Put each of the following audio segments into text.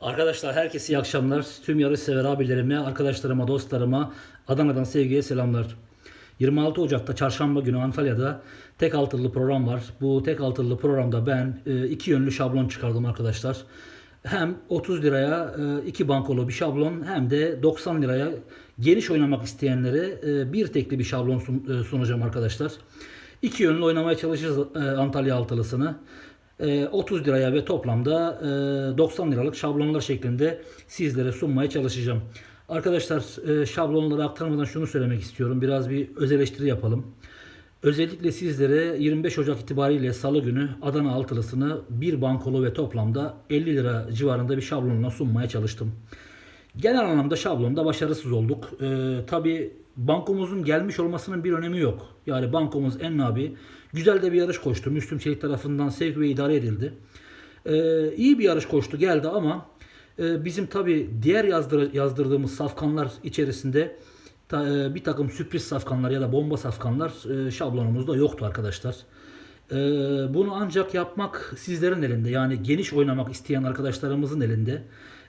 Arkadaşlar herkese iyi akşamlar. Tüm yarış sever abilerime, arkadaşlarıma, dostlarıma Adana'dan sevgiye selamlar. 26 Ocak'ta çarşamba günü Antalya'da tek altılı program var. Bu tek altılı programda ben e, iki yönlü şablon çıkardım arkadaşlar. Hem 30 liraya e, iki bankolu bir şablon hem de 90 liraya geniş oynamak isteyenlere e, bir tekli bir şablon sun- sunacağım arkadaşlar. İki yönlü oynamaya çalışacağız e, Antalya altılısını. E, 30 liraya ve toplamda e, 90 liralık şablonlar şeklinde sizlere sunmaya çalışacağım. Arkadaşlar e, şablonları aktarmadan şunu söylemek istiyorum. Biraz bir öz eleştiri yapalım. Özellikle sizlere 25 Ocak itibariyle Salı günü Adana altılısını bir bankolu ve toplamda 50 lira civarında bir şablonla sunmaya çalıştım. Genel anlamda şablonda başarısız olduk. Ee, Tabi bankomuzun gelmiş olmasının bir önemi yok. Yani bankomuz en abi güzel de bir yarış koştu. Müslüm Çelik tarafından sevk ve idare edildi. Ee, iyi bir yarış koştu geldi ama e, bizim tabi diğer yazdır, yazdırdığımız safkanlar içerisinde ta- e, bir takım sürpriz safkanlar ya da bomba safkanlar e, şablonumuzda yoktu arkadaşlar. Ee, bunu ancak yapmak sizlerin elinde. Yani geniş oynamak isteyen arkadaşlarımızın elinde.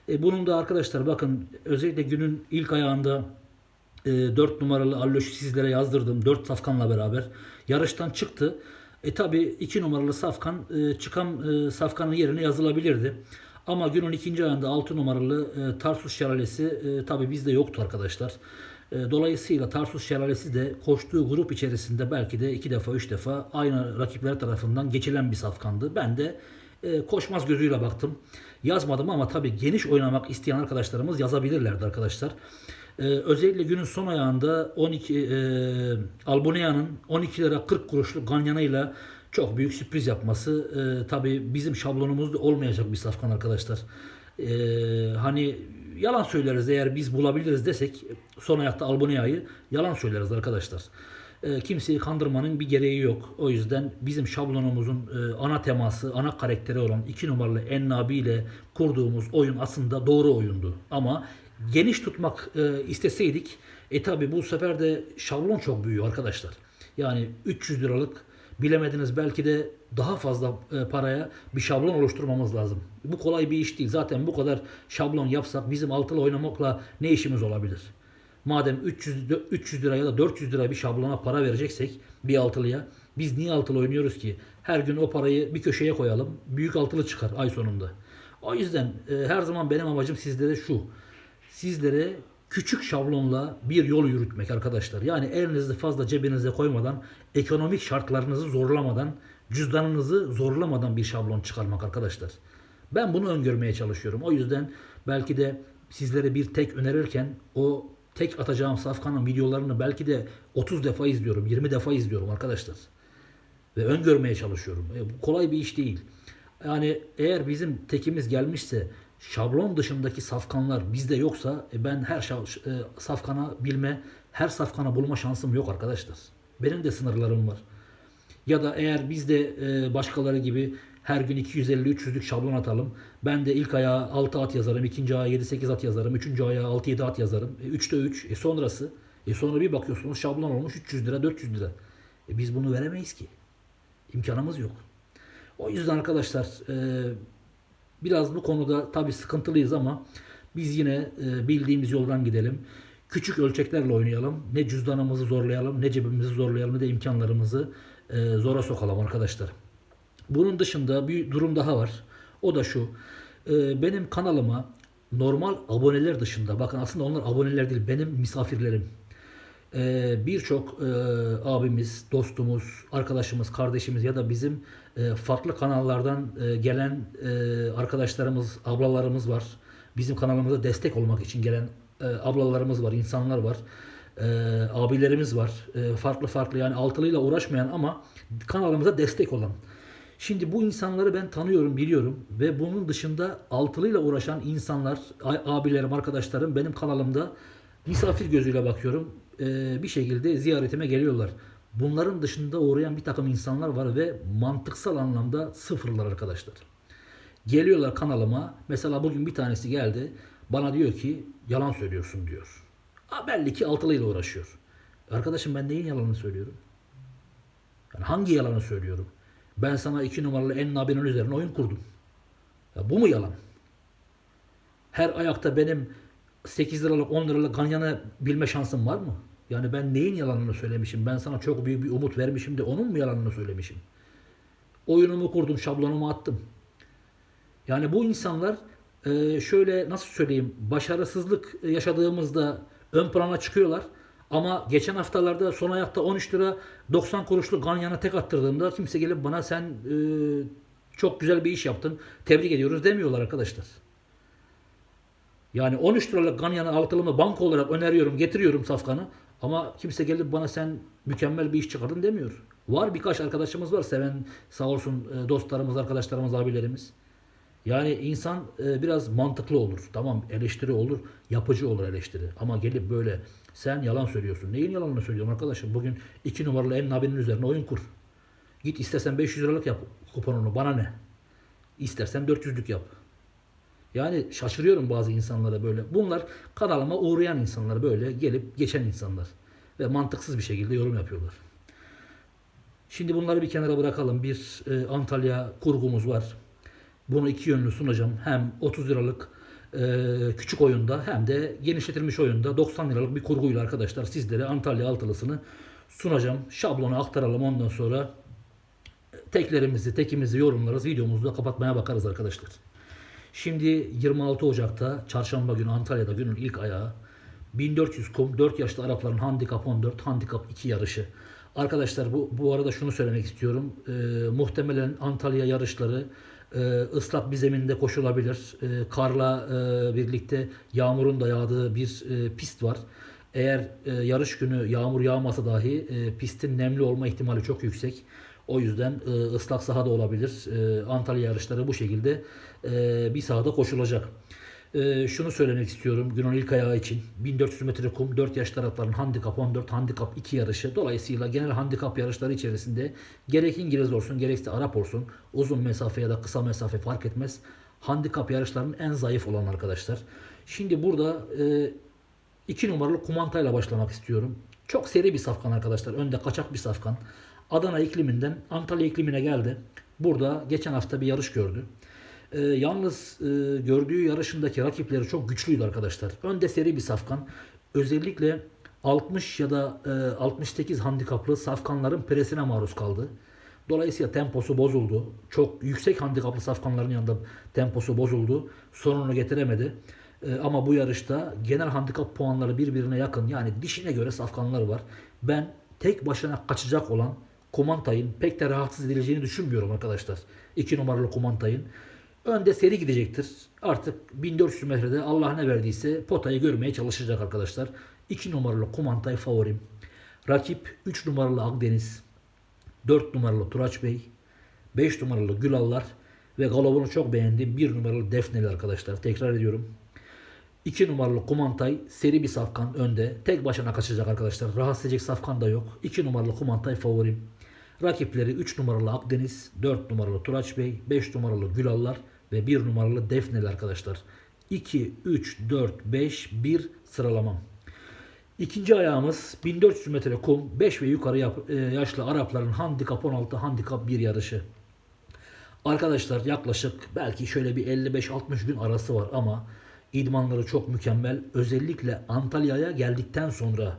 E, bunun da arkadaşlar bakın özellikle günün ilk ayağında e, 4 numaralı Alloş'u sizlere yazdırdım. 4 safkanla beraber. Yarıştan çıktı. E tabi 2 numaralı safkan e, çıkan e, safkanın yerine yazılabilirdi. Ama günün ikinci ayında 6 numaralı e, Tarsus Şelalesi e, tabi bizde yoktu arkadaşlar. E, Dolayısıyla Tarsus Şelalesi de koştuğu grup içerisinde belki de iki defa üç defa aynı rakipler tarafından geçilen bir safkandı. Ben de e, koşmaz gözüyle baktım. Yazmadım ama tabii geniş oynamak isteyen arkadaşlarımız yazabilirlerdi arkadaşlar. E, özellikle günün son ayağında 12 e, Albunea'nın 12 lira 40 kuruşluk ganyanıyla çok büyük sürpriz yapması e, tabii bizim şablonumuzda olmayacak bir safkan arkadaşlar. E, hani yalan söyleriz eğer biz bulabiliriz desek son ayakta Albunea'yı yalan söyleriz arkadaşlar. E, kimseyi kandırmanın bir gereği yok. O yüzden bizim şablonumuzun e, ana teması, ana karakteri olan 2 numaralı Ennabi ile kurduğumuz oyun aslında doğru oyundu. Ama geniş tutmak e, isteseydik e tabi bu sefer de şablon çok büyüyor arkadaşlar. Yani 300 liralık bilemediniz belki de daha fazla e, paraya bir şablon oluşturmamız lazım. Bu kolay bir iş değil. Zaten bu kadar şablon yapsak bizim altılı oynamakla ne işimiz olabilir? Madem 300, 300 lira ya da 400 lira bir şablona para vereceksek bir altılıya biz niye altılı oynuyoruz ki? Her gün o parayı bir köşeye koyalım. Büyük altılı çıkar ay sonunda. O yüzden e, her zaman benim amacım sizlere şu. Sizlere küçük şablonla bir yol yürütmek arkadaşlar. Yani elinizi fazla cebinize koymadan, ekonomik şartlarınızı zorlamadan, cüzdanınızı zorlamadan bir şablon çıkarmak arkadaşlar. Ben bunu öngörmeye çalışıyorum. O yüzden belki de sizlere bir tek önerirken o tek atacağım safkanın videolarını belki de 30 defa izliyorum, 20 defa izliyorum arkadaşlar. Ve öngörmeye çalışıyorum. E, bu kolay bir iş değil. Yani eğer bizim tekimiz gelmişse şablon dışındaki safkanlar bizde yoksa e, ben her şa- e, safkana bilme, her safkana bulma şansım yok arkadaşlar. Benim de sınırlarım var. Ya da eğer biz de e, başkaları gibi her gün 250-300'lük şablon atalım. Ben de ilk ayağa 6 at yazarım, ikinci ayağa 7-8 at yazarım, üçüncü ayağa 6-7 at yazarım. E, 3'te 3, e sonrası. E sonra bir bakıyorsunuz şablon olmuş 300 lira, 400 lira. E biz bunu veremeyiz ki. İmkanımız yok. O yüzden arkadaşlar e, biraz bu konuda tabii sıkıntılıyız ama biz yine e, bildiğimiz yoldan gidelim. Küçük ölçeklerle oynayalım. Ne cüzdanımızı zorlayalım, ne cebimizi zorlayalım, ne de imkanlarımızı e, zora sokalım arkadaşlar. Bunun dışında bir durum daha var. O da şu. e, benim kanalıma normal aboneler dışında, bakın aslında onlar aboneler değil, benim misafirlerim. E, Birçok e, abimiz, dostumuz, arkadaşımız, kardeşimiz ya da bizim e, farklı kanallardan e, gelen e, arkadaşlarımız, ablalarımız var. Bizim kanalımıza destek olmak için gelen e, ablalarımız var, insanlar var. E, abilerimiz var. E, farklı farklı yani altılıyla uğraşmayan ama kanalımıza destek olan. Şimdi bu insanları ben tanıyorum, biliyorum ve bunun dışında altılıyla uğraşan insanlar, abilerim, arkadaşlarım benim kanalımda misafir gözüyle bakıyorum. Bir şekilde ziyaretime geliyorlar. Bunların dışında uğrayan bir takım insanlar var ve mantıksal anlamda sıfırlar arkadaşlar. Geliyorlar kanalıma. Mesela bugün bir tanesi geldi. Bana diyor ki yalan söylüyorsun diyor. Ha, belli ki altılıyla uğraşıyor. Arkadaşım ben neyin yalanını söylüyorum? Yani hangi yalanı söylüyorum? Ben sana iki numaralı en nabinin üzerine oyun kurdum. Ya bu mu yalan? her ayakta benim 8 liralık 10 liralık ganyanı bilme şansım var mı? Yani ben neyin yalanını söylemişim? Ben sana çok büyük bir umut vermişim de onun mu yalanını söylemişim? Oyunumu kurdum, şablonumu attım. Yani bu insanlar e, şöyle nasıl söyleyeyim başarısızlık yaşadığımızda ön plana çıkıyorlar. Ama geçen haftalarda son ayakta 13 lira 90 kuruşluk ganyanı tek attırdığımda kimse gelip bana sen e, çok güzel bir iş yaptın tebrik ediyoruz demiyorlar arkadaşlar. Yani 13 liralık ganyanı altılımı banka olarak öneriyorum getiriyorum safkanı ama kimse gelip bana sen mükemmel bir iş çıkardın demiyor. Var birkaç arkadaşımız var seven sağ olsun e, dostlarımız arkadaşlarımız abilerimiz. Yani insan e, biraz mantıklı olur. Tamam eleştiri olur, yapıcı olur eleştiri. Ama gelip böyle sen yalan söylüyorsun. Neyin yalanını söylüyorum arkadaşım? Bugün iki numaralı en nabinin üzerine oyun kur. Git istersen 500 liralık yap kuponunu bana ne? İstersen 400'lük yap. Yani şaşırıyorum bazı insanlara böyle. Bunlar kanalıma uğrayan insanlar böyle gelip geçen insanlar. Ve mantıksız bir şekilde yorum yapıyorlar. Şimdi bunları bir kenara bırakalım. Bir e, Antalya kurgumuz var. Bunu iki yönlü sunacağım. Hem 30 liralık e, küçük oyunda hem de genişletilmiş oyunda 90 liralık bir kurguyla arkadaşlar sizlere Antalya altılısını sunacağım. Şablonu aktaralım ondan sonra teklerimizi, tekimizi yorumlarız. Videomuzu da kapatmaya bakarız arkadaşlar. Şimdi 26 Ocak'ta çarşamba günü Antalya'da günün ilk ayağı 1400 kum 4 yaşlı Arapların handikap 14, handikap 2 yarışı. Arkadaşlar bu, bu arada şunu söylemek istiyorum. Ee, muhtemelen Antalya yarışları e, ıslak bir zeminde koşulabilir. E, karla e, birlikte yağmurun da yağdığı bir e, pist var. Eğer e, yarış günü yağmur yağmasa dahi e, pistin nemli olma ihtimali çok yüksek. O yüzden e, ıslak sahada olabilir. E, Antalya yarışları bu şekilde e, bir sahada koşulacak. E, şunu söylemek istiyorum günün ilk ayağı için. 1400 metre kum 4 yaş tarafların handikap 14, handikap 2 yarışı. Dolayısıyla genel handikap yarışları içerisinde gerek İngiliz olsun gerekse Arap olsun uzun mesafe ya da kısa mesafe fark etmez. Handikap yarışlarının en zayıf olan arkadaşlar. Şimdi burada e, 2 numaralı kumantayla başlamak istiyorum. Çok seri bir safkan arkadaşlar. Önde kaçak bir safkan. Adana ikliminden Antalya iklimine geldi. Burada geçen hafta bir yarış gördü. Ee, yalnız e, gördüğü yarışındaki rakipleri çok güçlüydü arkadaşlar. Önde seri bir safkan. Özellikle 60 ya da e, 68 handikaplı safkanların presine maruz kaldı. Dolayısıyla temposu bozuldu. Çok yüksek handikaplı safkanların yanında temposu bozuldu. Sonunu getiremedi. E, ama bu yarışta genel handikap puanları birbirine yakın. Yani dişine göre safkanlar var. Ben tek başına kaçacak olan Kumantay'ın pek de rahatsız edileceğini düşünmüyorum arkadaşlar. 2 numaralı Kumantay'ın. Önde seri gidecektir. Artık 1400 metrede Allah ne verdiyse potayı görmeye çalışacak arkadaşlar. 2 numaralı Kumantay favorim. Rakip 3 numaralı Akdeniz. 4 numaralı Turaç Bey. 5 numaralı Gülallar. Ve galobunu çok beğendiğim 1 numaralı Defneli arkadaşlar. Tekrar ediyorum. 2 numaralı Kumantay seri bir safkan önde. Tek başına kaçacak arkadaşlar. Rahatsız edecek safkan da yok. 2 numaralı Kumantay favorim. Rakipleri 3 numaralı Akdeniz, 4 numaralı Turaç Bey, 5 numaralı Gülallar ve 1 numaralı Defneli arkadaşlar. 2, 3, 4, 5, 1 sıralamam. İkinci ayağımız 1400 metre kum 5 ve yukarı yap, e, yaşlı Arapların handikap 16 handikap 1 yarışı. Arkadaşlar yaklaşık belki şöyle bir 55-60 gün arası var ama idmanları çok mükemmel. Özellikle Antalya'ya geldikten sonra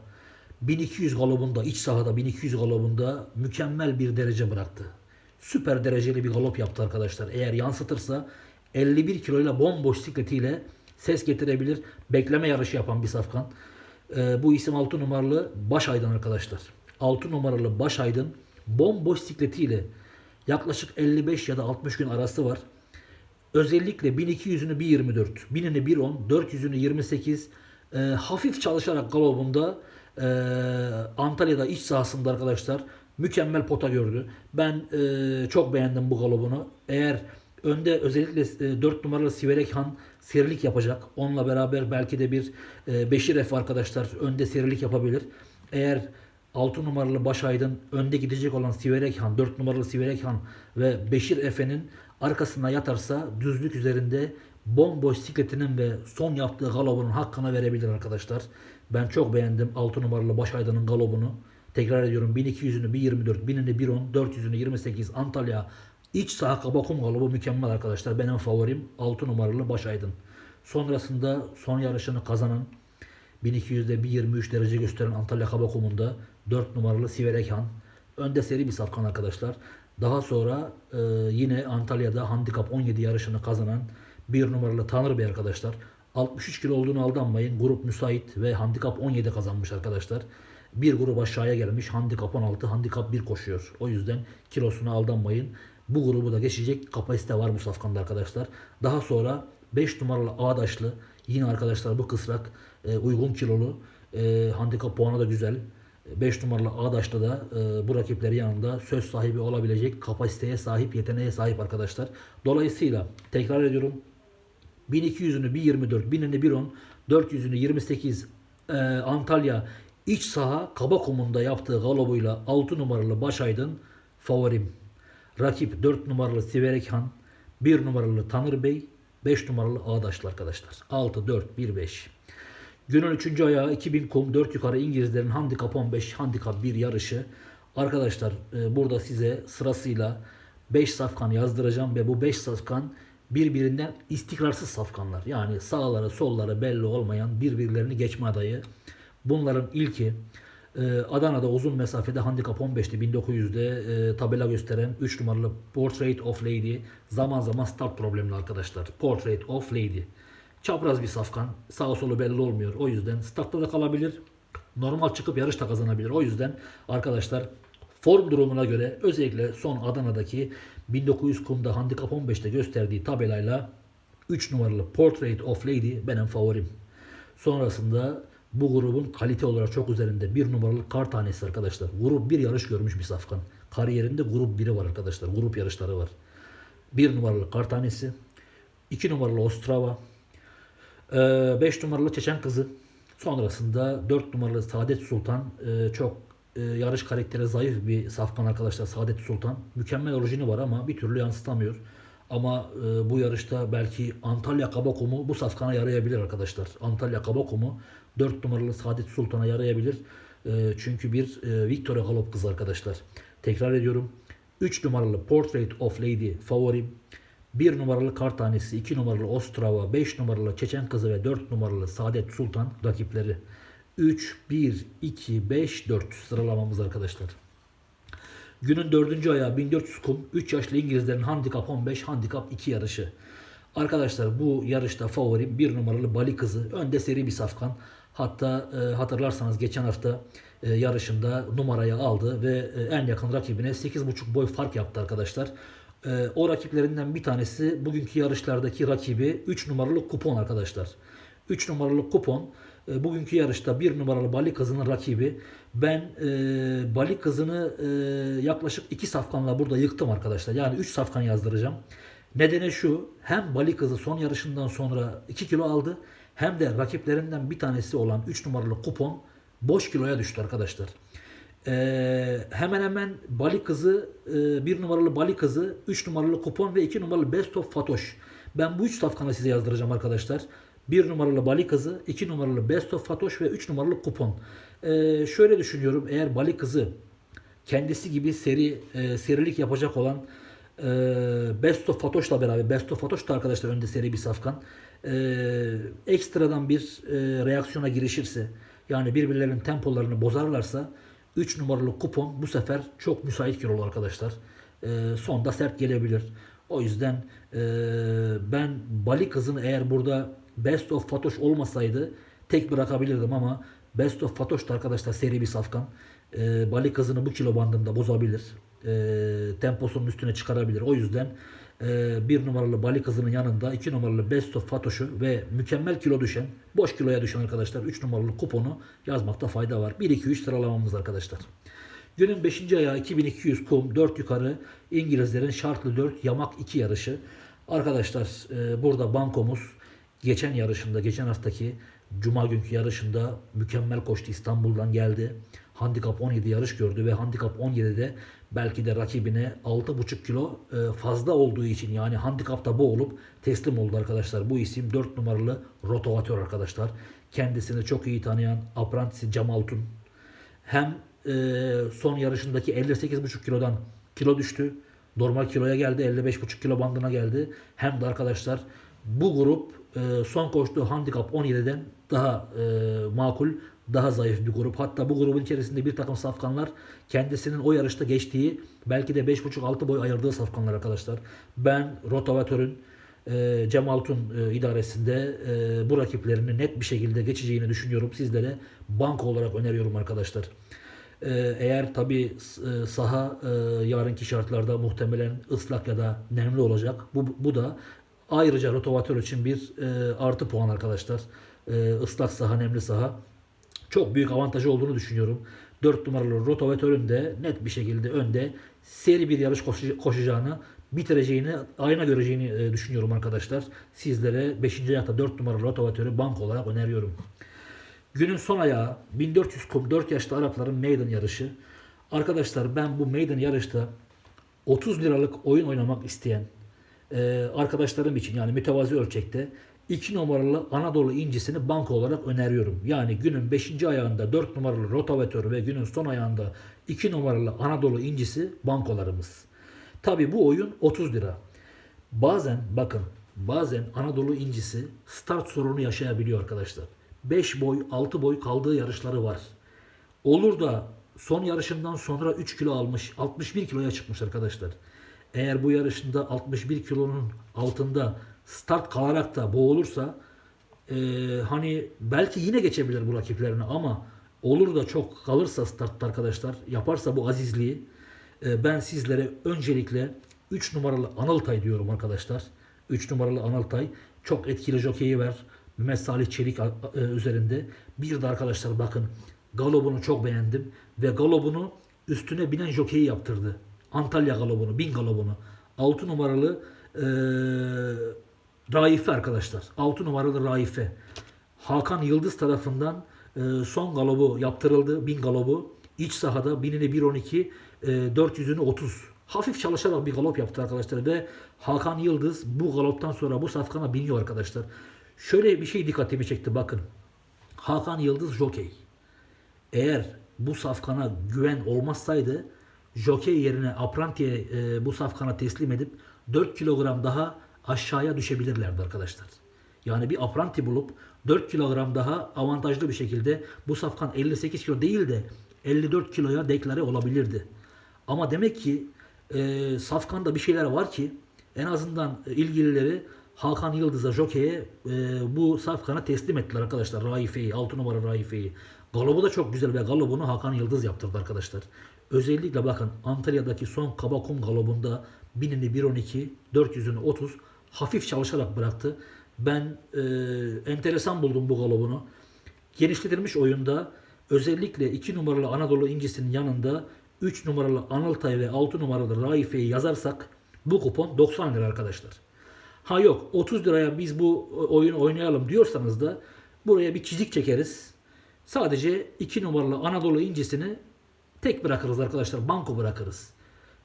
1200 galopunda iç sahada 1200 galopunda mükemmel bir derece bıraktı. Süper dereceli bir galop yaptı arkadaşlar. Eğer yansıtırsa 51 kiloyla bomboş sikletiyle ses getirebilir. Bekleme yarışı yapan bir safkan. Ee, bu isim 6 numaralı Başaydın arkadaşlar. 6 numaralı Başaydın bomboş sikletiyle yaklaşık 55 ya da 60 gün arası var. Özellikle 1200'ünü 1.24, 1000'ini 1.10, 400'ünü 28 e, hafif çalışarak galopunda e, Antalya'da iç sahasında arkadaşlar mükemmel pota gördü. Ben e, çok beğendim bu galopunu. Eğer önde özellikle e, 4 numaralı Siverek Han serilik yapacak. Onunla beraber belki de bir e, Beşir Efe arkadaşlar önde serilik yapabilir. Eğer 6 numaralı Başaydın önde gidecek olan Siverek Han, 4 numaralı Siverek Han ve Beşir Efe'nin arkasına yatarsa düzlük üzerinde bomboş sikletinin ve son yaptığı galobunun hakkını verebilir arkadaşlar. Ben çok beğendim 6 numaralı Başaydın'ın galobunu. Tekrar ediyorum 1200'ünü 1.24, 1000'ini 1.10, 400'ünü 28 Antalya iç saha kabakum galobu mükemmel arkadaşlar. Benim favorim 6 numaralı Başaydın. Sonrasında son yarışını kazanan 1200'de 1.23 derece gösteren Antalya Kabakum'unda 4 numaralı Siverekhan. Önde seri bir safkan arkadaşlar. Daha sonra e, yine Antalya'da handikap 17 yarışını kazanan 1 numaralı Tanrı Bey arkadaşlar. 63 kilo olduğunu aldanmayın. Grup müsait ve handikap 17 kazanmış arkadaşlar. Bir grup aşağıya gelmiş. Handikap 16, handikap 1 koşuyor. O yüzden kilosuna aldanmayın. Bu grubu da geçecek kapasite var bu safkanda arkadaşlar. Daha sonra 5 numaralı Ağdaşlı yine arkadaşlar bu kısrak e, uygun kilolu. E, handikap puanı da güzel. 5 numaralı Ağdaş'ta da e, bu rakipleri yanında söz sahibi olabilecek kapasiteye sahip, yeteneğe sahip arkadaşlar. Dolayısıyla tekrar ediyorum 1200'ünü 1.24, 1000'ini 1.10, 400'ünü 28 e, Antalya iç saha Kabakum'unda yaptığı galobuyla 6 numaralı Başaydın favorim. Rakip 4 numaralı Siverekhan, 1 numaralı Tanır Bey, 5 numaralı Ağdaşlı arkadaşlar. 6, 4, 1, 5. Günün 3. ayağı 2000 kum 4 yukarı İngilizlerin handikap 15, handikap 1 yarışı. Arkadaşlar e, burada size sırasıyla 5 safkan yazdıracağım ve bu 5 safkan birbirinden istikrarsız safkanlar. Yani sağları solları belli olmayan birbirlerini geçme adayı. Bunların ilki e, Adana'da uzun mesafede handikap 15'te 1900'de e, tabela gösteren 3 numaralı Portrait of Lady zaman zaman start problemli arkadaşlar. Portrait of Lady. Çapraz bir safkan. Sağ solu belli olmuyor. O yüzden startta da kalabilir. Normal çıkıp yarış da kazanabilir. O yüzden arkadaşlar form durumuna göre özellikle son Adana'daki 1900 kumda handikap 15'te gösterdiği tabelayla 3 numaralı Portrait of Lady benim favorim. Sonrasında bu grubun kalite olarak çok üzerinde bir numaralı kar tanesi arkadaşlar. Grup bir yarış görmüş bir safkan. Kariyerinde grup biri var arkadaşlar. Grup yarışları var. Bir numaralı kar tanesi. 2 numaralı Ostrava. 5 numaralı Çeçen kızı. Sonrasında 4 numaralı Saadet Sultan. Ee, çok e, yarış karakteri zayıf bir safkan arkadaşlar Saadet Sultan. Mükemmel orijini var ama bir türlü yansıtamıyor. Ama e, bu yarışta belki Antalya Kabakumu bu safkana yarayabilir arkadaşlar. Antalya Kabakumu 4 numaralı Saadet Sultan'a yarayabilir. E, çünkü bir e, Victoria Galop kızı arkadaşlar. Tekrar ediyorum. 3 numaralı Portrait of Lady favorim. 1 numaralı kar tanesi, 2 numaralı Ostrava, 5 numaralı Çeçen kızı ve 4 numaralı Saadet Sultan rakipleri. 3, 1, 2, 5, 4 sıralamamız arkadaşlar. Günün dördüncü ayağı 1400 kum. 3 yaşlı İngilizlerin handikap 15, handikap 2 yarışı. Arkadaşlar bu yarışta favorim 1 numaralı Bali kızı. Önde seri bir safkan. Hatta e, hatırlarsanız geçen hafta e, yarışında numarayı aldı ve e, en yakın rakibine 8,5 boy fark yaptı arkadaşlar. E, o rakiplerinden bir tanesi bugünkü yarışlardaki rakibi 3 numaralı kupon arkadaşlar. 3 numaralı kupon bugünkü yarışta 1 numaralı Bali kızının rakibi. Ben e, Bali kızını e, yaklaşık 2 safkanla burada yıktım arkadaşlar. Yani 3 safkan yazdıracağım. Nedeni şu hem Bali kızı son yarışından sonra 2 kilo aldı hem de rakiplerinden bir tanesi olan 3 numaralı kupon boş kiloya düştü arkadaşlar. Ee, hemen hemen Bali kızı, e, bir numaralı Bali kızı, 3 numaralı kupon ve 2 numaralı Best of Fatoş. Ben bu 3 safkanı size yazdıracağım arkadaşlar. 1 numaralı Bali kızı, 2 numaralı Best of Fatoş ve 3 numaralı kupon. Ee, şöyle düşünüyorum eğer Bali kızı kendisi gibi seri e, serilik yapacak olan e, Best of Fatoş'la beraber Best of Fatoş da arkadaşlar önde seri bir safkan. E, ekstradan bir e, reaksiyona girişirse yani birbirlerinin tempolarını bozarlarsa 3 numaralı kupon bu sefer çok müsait kilolu arkadaşlar. E, sonda sert gelebilir. O yüzden e, ben Bali kızını eğer burada Best of Fatoş olmasaydı tek bırakabilirdim ama Best of Fatoş da arkadaşlar seri bir safkan. E, Bali kızını bu kilo bandında bozabilir. E, temposunun üstüne çıkarabilir. O yüzden e, bir numaralı Bali kızının yanında iki numaralı Best of Fatoş'u ve mükemmel kilo düşen, boş kiloya düşen arkadaşlar 3 numaralı kuponu yazmakta fayda var. 1-2-3 sıralamamız arkadaşlar. Günün 5. ayağı 2200 kum 4 yukarı İngilizlerin şartlı 4 yamak 2 yarışı. Arkadaşlar e, burada bankomuz geçen yarışında geçen haftaki Cuma günkü yarışında mükemmel koştu İstanbul'dan geldi. Handikap 17 yarış gördü ve handikap 17'de belki de rakibine 6,5 kilo e, fazla olduğu için yani handikapta bu olup teslim oldu arkadaşlar. Bu isim 4 numaralı rotovatör arkadaşlar. Kendisini çok iyi tanıyan aprantisi Cem Altun. Hem e, son yarışındaki 58,5 kilodan kilo düştü. Normal kiloya geldi. 55,5 kilo bandına geldi. Hem de arkadaşlar bu grup e, son koştuğu handikap 17'den daha e, makul, daha zayıf bir grup. Hatta bu grubun içerisinde bir takım safkanlar kendisinin o yarışta geçtiği belki de 5,5-6 boy ayırdığı safkanlar arkadaşlar. Ben rotavatörün e, Cem Altun e, idaresinde e, bu rakiplerini net bir şekilde geçeceğini düşünüyorum. Sizlere banko olarak öneriyorum arkadaşlar. E, eğer tabi saha e, yarınki şartlarda muhtemelen ıslak ya da nemli olacak. Bu, bu da ayrıca rotavatör için bir e, artı puan arkadaşlar. E, ıslak saha, nemli saha çok büyük avantajı olduğunu düşünüyorum. 4 numaralı rotavatörün de net bir şekilde önde seri bir yarış koşacağını, bitireceğini, ayna göreceğini e, düşünüyorum arkadaşlar. Sizlere 5. ayakta 4 numaralı rotavatörü bank olarak öneriyorum. Günün son ayağı 1400 kum 4 yaşlı Arapların maiden yarışı. Arkadaşlar ben bu maiden yarışta 30 liralık oyun oynamak isteyen e, arkadaşlarım için yani mütevazi ölçekte 2 numaralı Anadolu incisini banka olarak öneriyorum. Yani günün 5. ayağında 4 numaralı rotavatör ve günün son ayağında 2 numaralı Anadolu incisi bankolarımız. Tabi bu oyun 30 lira. Bazen bakın bazen Anadolu incisi start sorunu yaşayabiliyor arkadaşlar. 5 boy 6 boy kaldığı yarışları var. Olur da son yarışından sonra 3 kilo almış 61 kiloya çıkmış arkadaşlar. Eğer bu yarışında 61 kilonun altında start kalarak da boğulursa e, hani belki yine geçebilir bu rakiplerini ama olur da çok kalırsa startta arkadaşlar yaparsa bu azizliği e, ben sizlere öncelikle 3 numaralı Anıltay diyorum arkadaşlar. 3 numaralı Anıltay çok etkili jokeyi var. Mehmet Salih Çelik e, üzerinde. Bir de arkadaşlar bakın galobunu çok beğendim ve galobunu üstüne binen jokeyi yaptırdı. Antalya galobunu, bin galobunu. 6 numaralı e, Raife arkadaşlar. 6 numaralı Raife. Hakan Yıldız tarafından e, son galobu yaptırıldı. 1000 galobu. İç sahada 1000'ini 1.12, e, 400'ünü 30. Hafif çalışarak bir galop yaptı arkadaşlar ve Hakan Yıldız bu galoptan sonra bu safkana biniyor arkadaşlar. Şöyle bir şey dikkatimi çekti bakın. Hakan Yıldız jokey. Eğer bu safkana güven olmazsaydı jokey yerine Apranti'ye e, bu safkana teslim edip 4 kilogram daha aşağıya düşebilirlerdi arkadaşlar. Yani bir Apranti bulup 4 kilogram daha avantajlı bir şekilde bu safkan 58 kilo değil de 54 kiloya deklare olabilirdi. Ama demek ki e, safkanda bir şeyler var ki en azından ilgilileri Hakan Yıldız'a Jockey'e e, bu safkana teslim ettiler arkadaşlar. Raife'yi, 6 numara Raife'yi. Galobu da çok güzel ve galobunu Hakan Yıldız yaptırdı arkadaşlar. Özellikle bakın Antalya'daki son Kabakum galobunda 1000'ini 1.12, 400'ünü 30 hafif çalışarak bıraktı. Ben e, enteresan buldum bu galobunu. Genişletilmiş oyunda özellikle 2 numaralı Anadolu incisinin yanında 3 numaralı Anıltay ve 6 numaralı Raife'yi yazarsak bu kupon 90 lira arkadaşlar. Ha yok 30 liraya biz bu oyunu oynayalım diyorsanız da buraya bir çizik çekeriz. Sadece 2 numaralı Anadolu incisini tek bırakırız arkadaşlar. Banko bırakırız.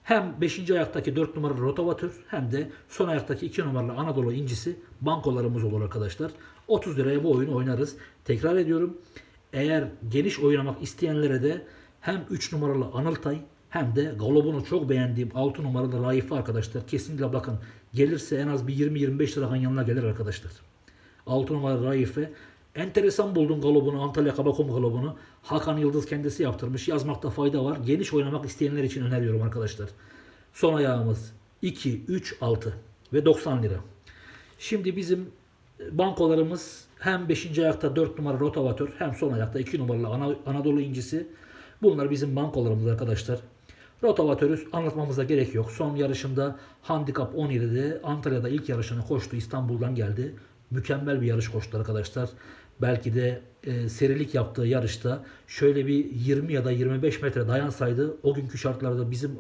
Hem 5. ayaktaki 4 numaralı rotavatör hem de son ayaktaki 2 numaralı Anadolu incisi bankolarımız olur arkadaşlar. 30 liraya bu oyunu oynarız. Tekrar ediyorum. Eğer geniş oynamak isteyenlere de hem 3 numaralı Anıltay hem de galobunu çok beğendiğim 6 numaralı Raife arkadaşlar. Kesinlikle bakın gelirse en az bir 20-25 lira yanına gelir arkadaşlar. 6 numaralı Raife. Enteresan buldum galobunu, Antalya Kabakum galobunu. Hakan Yıldız kendisi yaptırmış. Yazmakta fayda var. Geniş oynamak isteyenler için öneriyorum arkadaşlar. Son ayağımız 2, 3, 6 ve 90 lira. Şimdi bizim bankolarımız hem 5. ayakta 4 numara rotavatör hem son ayakta 2 numaralı Ana- Anadolu incisi. Bunlar bizim bankolarımız arkadaşlar. Rotavatörü anlatmamıza gerek yok. Son yarışında Handikap 17'de Antalya'da ilk yarışını koştu. İstanbul'dan geldi. Mükemmel bir yarış koştu arkadaşlar. Belki de e, serilik yaptığı yarışta şöyle bir 20 ya da 25 metre dayansaydı o günkü şartlarda bizim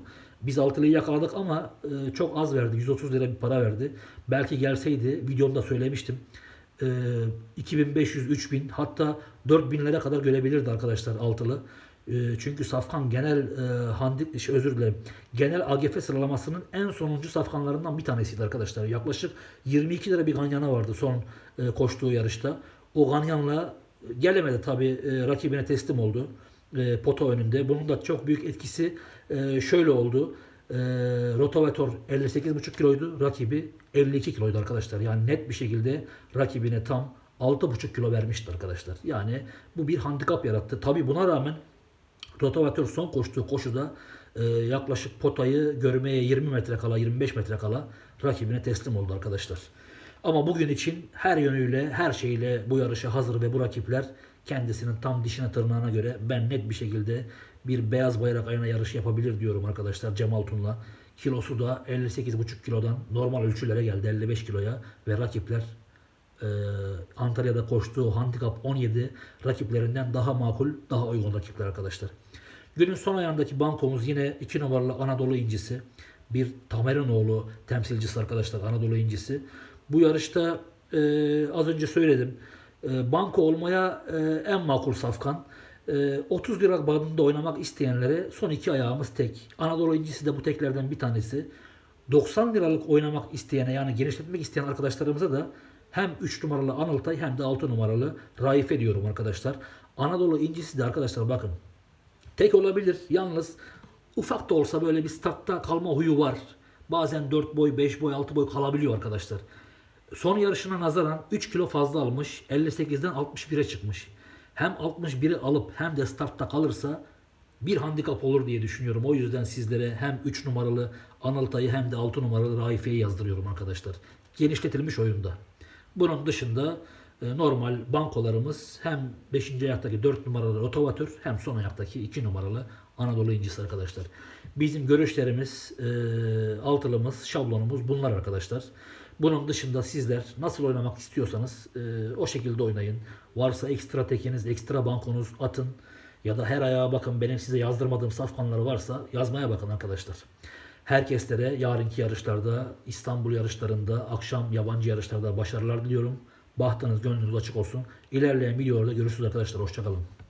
biz altılıyı yakaladık ama e, çok az verdi. 130 lira bir para verdi. Belki gelseydi videomda söylemiştim. E, 2500, 3000 hatta 4000'lere kadar görebilirdi arkadaşlar altılı. E, çünkü Safkan genel e, handi, şey, özür dilerim. Genel AGF sıralamasının en sonuncu safkanlarından bir tanesiydi arkadaşlar. Yaklaşık 22 lira bir ganyana vardı son e, koştuğu yarışta. O ganyanla gelemedi tabi rakibine teslim oldu. E, pota önünde. Bunun da çok büyük etkisi e, şöyle oldu. E, Rotovator 58,5 kiloydu. Rakibi 52 kiloydu arkadaşlar. Yani net bir şekilde rakibine tam 6,5 kilo vermişti arkadaşlar. Yani bu bir handikap yarattı. Tabi buna rağmen Rotovatör son koştuğu koşuda e, yaklaşık potayı görmeye 20 metre kala 25 metre kala rakibine teslim oldu arkadaşlar. Ama bugün için her yönüyle her şeyle bu yarışa hazır ve bu rakipler kendisinin tam dişine tırnağına göre ben net bir şekilde bir beyaz bayrak ayına yarış yapabilir diyorum arkadaşlar Cemal Tun'la. Kilosu da 58,5 kilodan normal ölçülere geldi 55 kiloya ve rakipler e, Antalya'da koştuğu handikap 17 rakiplerinden daha makul, daha uygun rakipler arkadaşlar. Günün son ayağındaki bankomuz yine 2 numaralı Anadolu incisi. Bir Tameranoğlu temsilcisi arkadaşlar Anadolu incisi. Bu yarışta e, az önce söyledim. E, banko olmaya e, en makul safkan. E, 30 lira bandında oynamak isteyenlere son iki ayağımız tek. Anadolu incisi de bu teklerden bir tanesi. 90 liralık oynamak isteyene yani genişletmek isteyen arkadaşlarımıza da hem 3 numaralı Anıltay hem de 6 numaralı Raife diyorum arkadaşlar. Anadolu incisi de arkadaşlar bakın tek olabilir. Yalnız ufak da olsa böyle bir startta kalma huyu var. Bazen 4 boy, 5 boy, 6 boy kalabiliyor arkadaşlar. Son yarışına nazaran 3 kilo fazla almış. 58'den 61'e çıkmış. Hem 61'i alıp hem de startta kalırsa bir handikap olur diye düşünüyorum. O yüzden sizlere hem 3 numaralı Anıltay'ı hem de 6 numaralı Raife'yi yazdırıyorum arkadaşlar. Genişletilmiş oyunda. Bunun dışında e, normal bankolarımız hem 5. ayaktaki 4 numaralı Rotovatör hem son ayaktaki 2 numaralı Anadolu incisi arkadaşlar. Bizim görüşlerimiz, e, altılımız, şablonumuz bunlar arkadaşlar. Bunun dışında sizler nasıl oynamak istiyorsanız e, o şekilde oynayın. Varsa ekstra tekiniz, ekstra bankonuz atın. Ya da her ayağa bakın benim size yazdırmadığım safkanları varsa yazmaya bakın arkadaşlar. Herkeslere yarınki yarışlarda, İstanbul yarışlarında, akşam yabancı yarışlarda başarılar diliyorum. Bahtınız, gönlünüz açık olsun. İlerleyen videolarda görüşürüz arkadaşlar. Hoşçakalın.